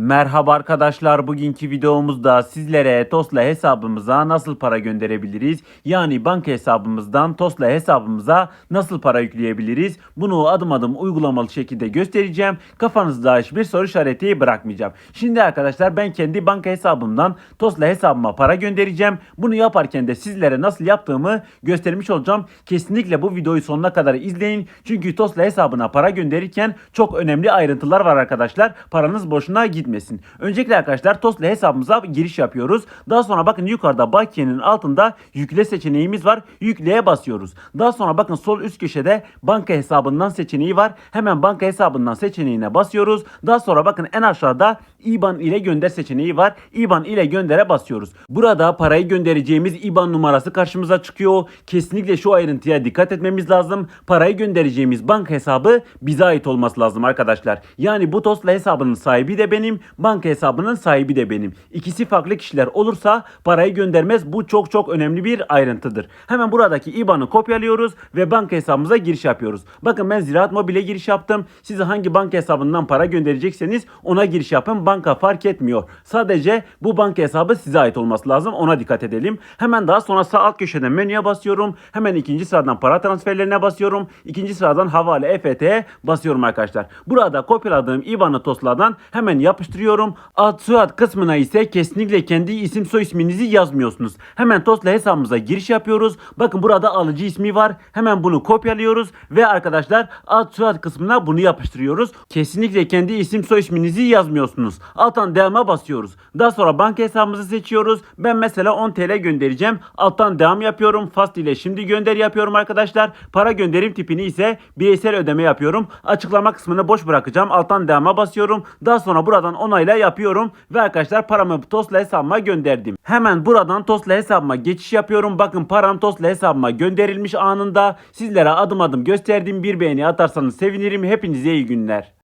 Merhaba arkadaşlar bugünkü videomuzda sizlere Tosla hesabımıza nasıl para gönderebiliriz? Yani banka hesabımızdan Tosla hesabımıza nasıl para yükleyebiliriz? Bunu adım adım uygulamalı şekilde göstereceğim. Kafanızda hiçbir soru işareti bırakmayacağım. Şimdi arkadaşlar ben kendi banka hesabımdan Tosla hesabıma para göndereceğim. Bunu yaparken de sizlere nasıl yaptığımı göstermiş olacağım. Kesinlikle bu videoyu sonuna kadar izleyin. Çünkü Tosla hesabına para gönderirken çok önemli ayrıntılar var arkadaşlar. Paranız boşuna gitmesin. Öncelikle arkadaşlar Tosla hesabımıza giriş yapıyoruz. Daha sonra bakın yukarıda bakiyenin altında yükle seçeneğimiz var. Yükleye basıyoruz. Daha sonra bakın sol üst köşede banka hesabından seçeneği var. Hemen banka hesabından seçeneğine basıyoruz. Daha sonra bakın en aşağıda IBAN ile gönder seçeneği var. IBAN ile göndere basıyoruz. Burada parayı göndereceğimiz IBAN numarası karşımıza çıkıyor. Kesinlikle şu ayrıntıya dikkat etmemiz lazım. Parayı göndereceğimiz banka hesabı bize ait olması lazım arkadaşlar. Yani bu Tosla hesabının sahibi de benim, banka hesabının sahibi de benim. İkisi farklı kişiler olursa parayı göndermez. Bu çok çok önemli bir ayrıntıdır. Hemen buradaki IBAN'ı kopyalıyoruz ve banka hesabımıza giriş yapıyoruz. Bakın ben Ziraat Mobil'e giriş yaptım. Size hangi banka hesabından para gönderecekseniz ona giriş yapın. Banka fark etmiyor. Sadece bu banka hesabı size ait olması lazım. Ona dikkat edelim. Hemen daha sonra sağ alt köşeden menüye basıyorum. Hemen ikinci sıradan para transferlerine basıyorum. İkinci sıradan havale EFT'ye basıyorum arkadaşlar. Burada kopyaladığım IBAN'ı TOSLA'dan hemen yapıştırıyorum. Ad soyad kısmına ise kesinlikle kendi isim soy isminizi yazmıyorsunuz. Hemen TOSLA hesabımıza giriş yapıyoruz. Bakın burada alıcı ismi var. Hemen bunu kopyalıyoruz ve arkadaşlar ad soyad kısmına bunu yapıştırıyoruz. Kesinlikle kendi isim soy isminizi yazmıyorsunuz. Alttan devam'a basıyoruz. Daha sonra banka hesabımızı seçiyoruz. Ben mesela 10 TL göndereceğim. Alttan devam yapıyorum. Fast ile şimdi gönder yapıyorum arkadaşlar. Para gönderim tipini ise bireysel ödeme yapıyorum. Açıklama kısmını boş bırakacağım. Alttan devam'a basıyorum. Daha sonra buradan onayla yapıyorum. Ve arkadaşlar paramı TOS'la hesabıma gönderdim. Hemen buradan TOS'la hesabıma geçiş yapıyorum. Bakın param TOS'la hesabıma gönderilmiş anında. Sizlere adım adım gösterdiğim bir beğeni atarsanız sevinirim. Hepinize iyi günler.